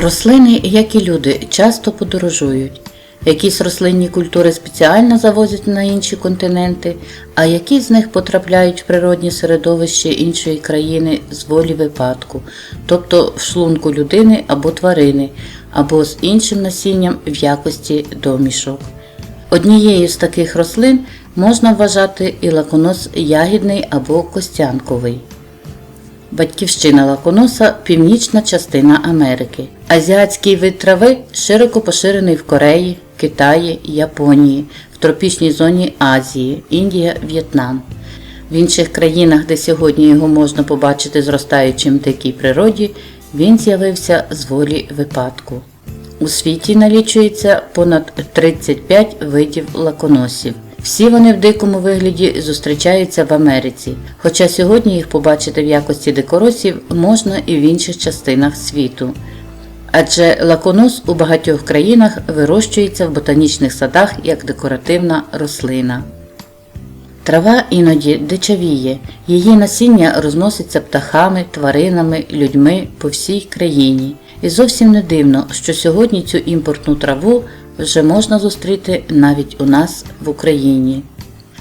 Рослини, як і люди, часто подорожують. Якісь рослинні культури спеціально завозять на інші континенти, а які з них потрапляють в природні середовище іншої країни з волі випадку, тобто в шлунку людини або тварини, або з іншим насінням в якості домішок. Однією з таких рослин можна вважати і лаконос ягідний або костянковий. Батьківщина лаконоса північна частина Америки. Азіатський вид трави широко поширений в Кореї, Китаї, Японії, в тропічній зоні Азії, Індія, В'єтнам. В інших країнах, де сьогодні його можна побачити зростаючим дикій природі, він з'явився з волі випадку. У світі налічується понад 35 видів лаконосів. Всі вони в дикому вигляді зустрічаються в Америці, хоча сьогодні їх побачити в якості дикоросів можна і в інших частинах світу. Адже лаконос у багатьох країнах вирощується в ботанічних садах як декоративна рослина. Трава іноді дичавіє, її насіння розноситься птахами, тваринами, людьми по всій країні. І зовсім не дивно, що сьогодні цю імпортну траву вже можна зустріти навіть у нас в Україні.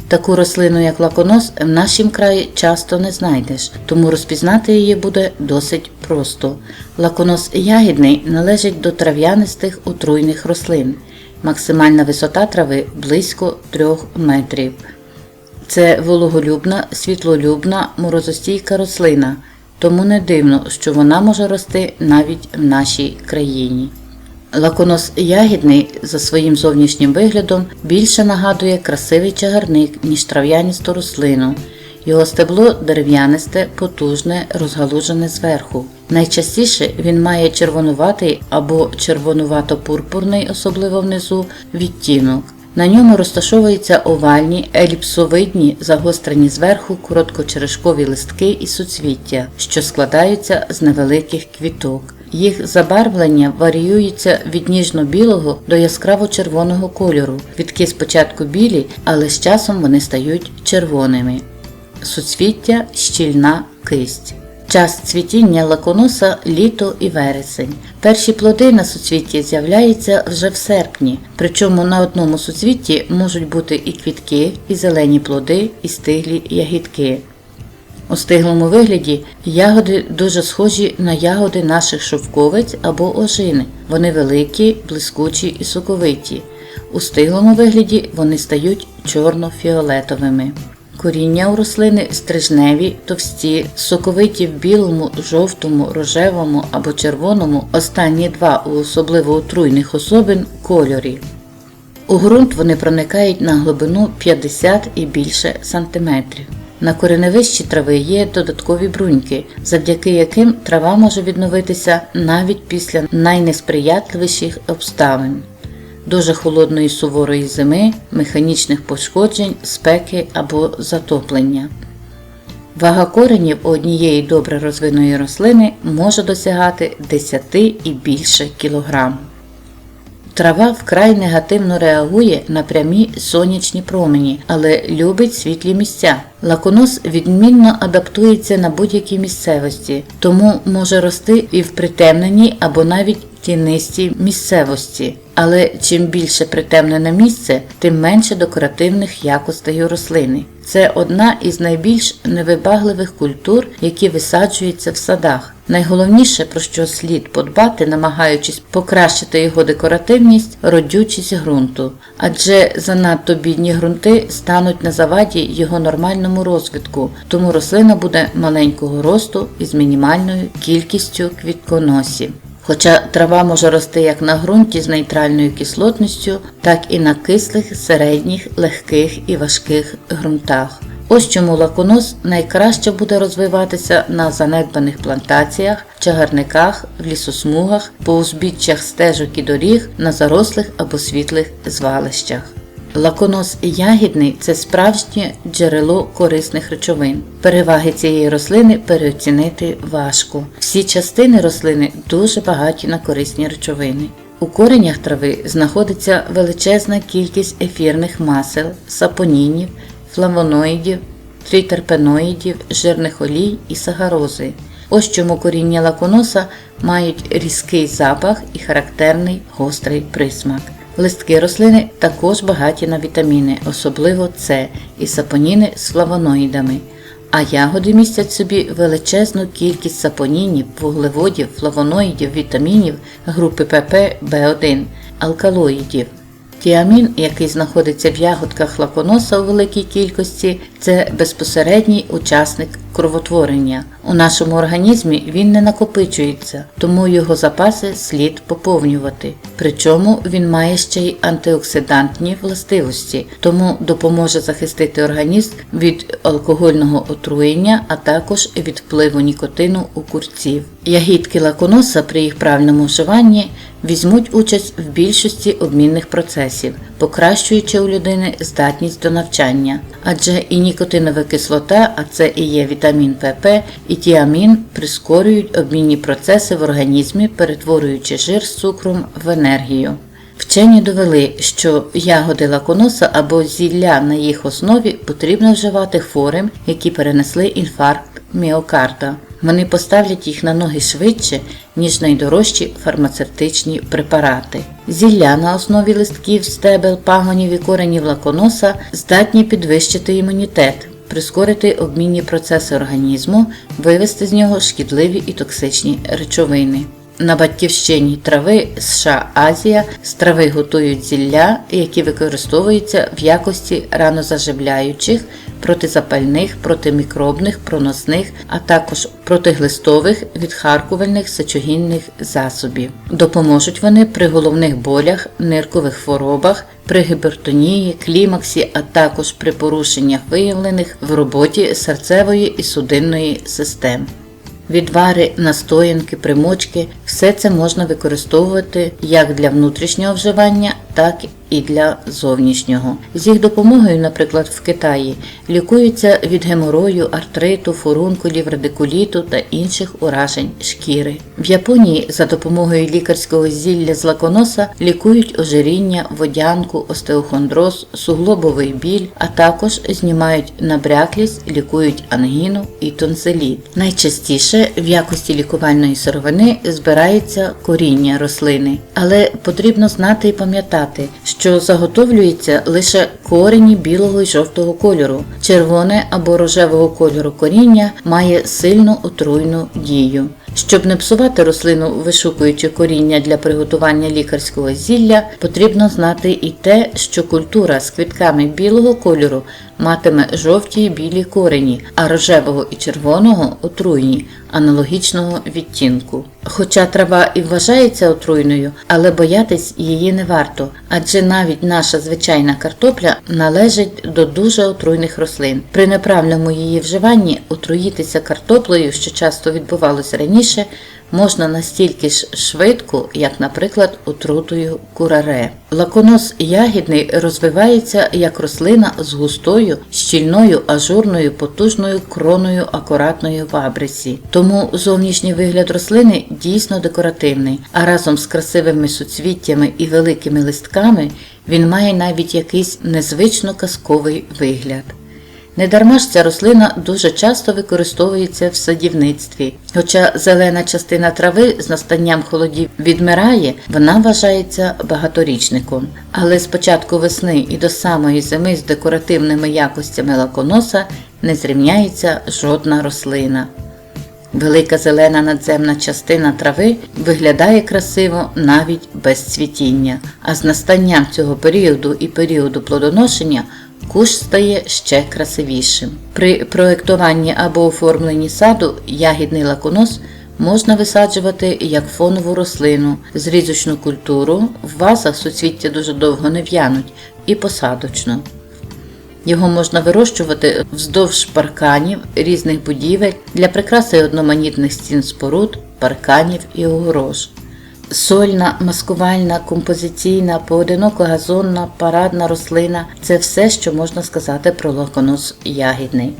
Таку рослину, як лаконос, в нашім краї часто не знайдеш, тому розпізнати її буде досить просто. Лаконос ягідний належить до трав'янистих отруйних рослин. Максимальна висота трави близько 3 метрів. Це вологолюбна, світлолюбна, морозостійка рослина, тому не дивно, що вона може рости навіть в нашій країні. Лаконос ягідний за своїм зовнішнім виглядом більше нагадує красивий чагарник, ніж трав'яністу рослину. Його стебло дерев'янисте, потужне, розгалужене зверху. Найчастіше він має червонуватий або червонувато-пурпурний, особливо внизу, відтінок. На ньому розташовуються овальні, еліпсовидні, загострені зверху короткочерешкові листки і суцвіття, що складаються з невеликих квіток. Їх забарвлення варіюється від ніжно-білого до яскраво-червоного кольору. Квітки спочатку білі, але з часом вони стають червоними. Суцвіття щільна кисть. Час цвітіння лаконоса літо і вересень. Перші плоди на суцвітті з'являються вже в серпні, причому на одному суцвітті можуть бути і квітки, і зелені плоди, і стиглі ягідки. У стиглому вигляді ягоди дуже схожі на ягоди наших шовковиць або ожини. Вони великі, блискучі і соковиті. У стиглому вигляді вони стають чорно-фіолетовими. Коріння у рослини стрижневі, товсті, соковиті в білому, жовтому, рожевому або червоному, останні два у особливо отруйних особин кольорі. У ґрунт вони проникають на глибину 50 і більше сантиметрів. На кореневищі трави є додаткові бруньки, завдяки яким трава може відновитися навіть після найнесприятливіших обставин дуже холодної суворої зими, механічних пошкоджень, спеки або затоплення. Вага коренів однієї добре розвиної рослини може досягати 10 і більше кілограм. Трава вкрай негативно реагує на прямі сонячні промені, але любить світлі місця. Лаконос відмінно адаптується на будь-якій місцевості, тому може рости і в притемненій або навіть тінистій місцевості. Але чим більше притемнене місце, тим менше декоративних якостей у рослини. Це одна із найбільш невибагливих культур, які висаджуються в садах. Найголовніше, про що слід подбати, намагаючись покращити його декоративність, родючість ґрунту, адже занадто бідні ґрунти стануть на заваді його нормальному розвитку, тому рослина буде маленького росту із мінімальною кількістю квітконосів. Хоча трава може рости як на ґрунті з нейтральною кислотністю, так і на кислих, середніх, легких і важких ґрунтах. Ось чому лаконос найкраще буде розвиватися на занедбаних плантаціях, чагарниках, в лісосмугах, по узбіччях стежок і доріг, на зарослих або світлих звалищах. Лаконос ягідний це справжнє джерело корисних речовин. Переваги цієї рослини переоцінити важко. Всі частини рослини дуже багаті на корисні речовини. У коренях трави знаходиться величезна кількість ефірних масел, сапонінів, флавоноїдів, трітерпеноїдів, жирних олій і сагарози. Ось чому коріння лаконоса мають різкий запах і характерний гострий присмак. Листки рослини також багаті на вітаміни, особливо С і сапоніни з флавоноїдами. А ягоди містять собі величезну кількість сапонінів, вуглеводів, флавоноїдів, вітамінів групи ПП Б1, алкалоїдів. Тіамін, який знаходиться в ягодках лаконоса у великій кількості, це безпосередній учасник кровотворення. У нашому організмі він не накопичується, тому його запаси слід поповнювати. Причому він має ще й антиоксидантні властивості, тому допоможе захистити організм від алкогольного отруєння, а також від впливу нікотину у курців. Ягідки лаконоса при їх правильному вживанні візьмуть участь в більшості обмінних процесів, покращуючи у людини здатність до навчання. Адже і нікотинова кислота, а це і є вітамін ПП, і тіамін прискорюють обмінні процеси в організмі, перетворюючи жир з цукром в енергію. Вчені довели, що ягоди лаконоса або зілля на їх основі потрібно вживати хворим, які перенесли інфаркт міокарда. Вони поставлять їх на ноги швидше, ніж найдорожчі фармацевтичні препарати. Зілля на основі листків, стебел, пагонів і коренів лаконоса здатні підвищити імунітет, прискорити обмінні процеси організму, вивести з нього шкідливі і токсичні речовини. На батьківщині трави США Азія з трави готують зілля, які використовуються в якості ранозаживляючих, протизапальних, протимікробних, проносних, а також протиглистових, відхаркувальних сечогінних засобів. Допоможуть вони при головних болях, ниркових хворобах, при гіпертонії, клімаксі, а також при порушеннях виявлених в роботі серцевої і судинної систем. Відвари, настоянки, примочки. Все це можна використовувати як для внутрішнього вживання, так і для зовнішнього. З їх допомогою, наприклад, в Китаї лікуються від геморою, артриту, фурункулів, радикуліту та інших уражень шкіри. В Японії за допомогою лікарського зілля з лаконоса лікують ожиріння, водянку, остеохондроз, суглобовий біль, а також знімають набряклість, лікують ангіну і тонсиліт. Найчастіше в якості лікувальної сировини збирається коріння рослини, але потрібно знати і пам'ятати, що заготовлюється лише корені білого і жовтого кольору. Червоне або рожевого кольору коріння має сильну отруйну дію. Щоб не псувати рослину, вишукуючи коріння для приготування лікарського зілля, потрібно знати і те, що культура з квітками білого кольору матиме жовті і білі корені, а рожевого і червоного отруйні, аналогічного відтінку. Хоча трава і вважається отруйною, але боятись її не варто, адже навіть наша звичайна картопля належить до дуже отруйних рослин. При неправильному її вживанні отруїтися картоплею, що часто відбувалося раніше, можна настільки ж швидко, як, наприклад, отрутою кураре. Лаконос ягідний розвивається як рослина з густою, щільною, ажурною, потужною кроною акуратної в. Тому зовнішній вигляд рослини дійсно декоративний, а разом з красивими суцвіттями і великими листками він має навіть якийсь незвично казковий вигляд. Недарма ж ця рослина дуже часто використовується в садівництві. Хоча зелена частина трави з настанням холодів відмирає, вона вважається багаторічником. Але з початку весни і до самої зими з декоративними якостями лаконоса не зрівняється жодна рослина. Велика зелена надземна частина трави виглядає красиво навіть без цвітіння, а з настанням цього періоду і періоду плодоношення кущ стає ще красивішим. При проєктуванні або оформленні саду ягідний лаконос можна висаджувати як фонову рослину, зрізочну культуру, в вазах суцвіття дуже довго не в'януть, і посадочну. Його можна вирощувати вздовж парканів різних будівель для прикраси одноманітних стін споруд, парканів і огорож. Сольна, маскувальна, композиційна, поодиноко газонна, парадна рослина це все, що можна сказати про лаконос ягідний.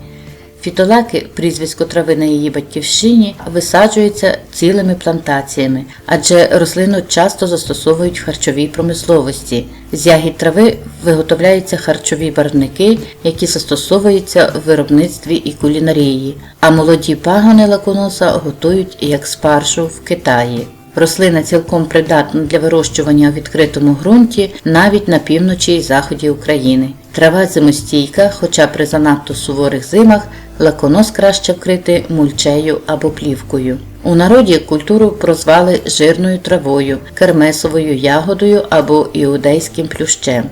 Фітолаки, прізвисько трави на її батьківщині, висаджуються цілими плантаціями, адже рослину часто застосовують в харчовій промисловості. З ягід трави виготовляються харчові барвники, які застосовуються в виробництві і кулінарії, а молоді пагони лаконоса готують як спаржу в Китаї. Рослина цілком придатна для вирощування у відкритому ґрунті навіть на півночі і заході України. Трава зимостійка, хоча при занадто суворих зимах лаконос краще вкрити мульчею або плівкою. У народі культуру прозвали жирною травою, кермесовою ягодою або іудейським плющем.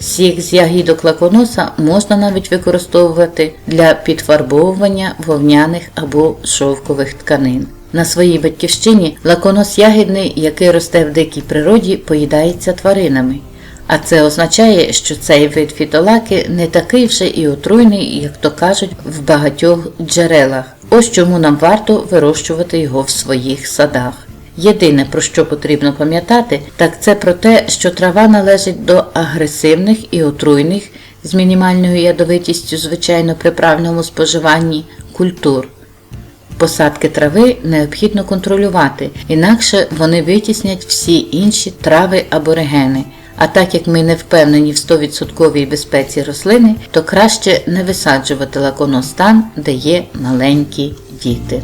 Сік з ягідок лаконоса можна навіть використовувати для підфарбовування вовняних або шовкових тканин. На своїй батьківщині лаконос ягідний, який росте в дикій природі, поїдається тваринами. А це означає, що цей вид фітолаки не такий вже і отруйний, як то кажуть в багатьох джерелах. Ось чому нам варто вирощувати його в своїх садах. Єдине, про що потрібно пам'ятати, так це про те, що трава належить до агресивних і отруйних з мінімальною ядовитістю, звичайно, при правильному споживанні культур. Посадки трави необхідно контролювати, інакше вони витіснять всі інші трави аборигени. А так як ми не впевнені в 100% безпеці рослини, то краще не висаджувати лаконостан, де є маленькі діти.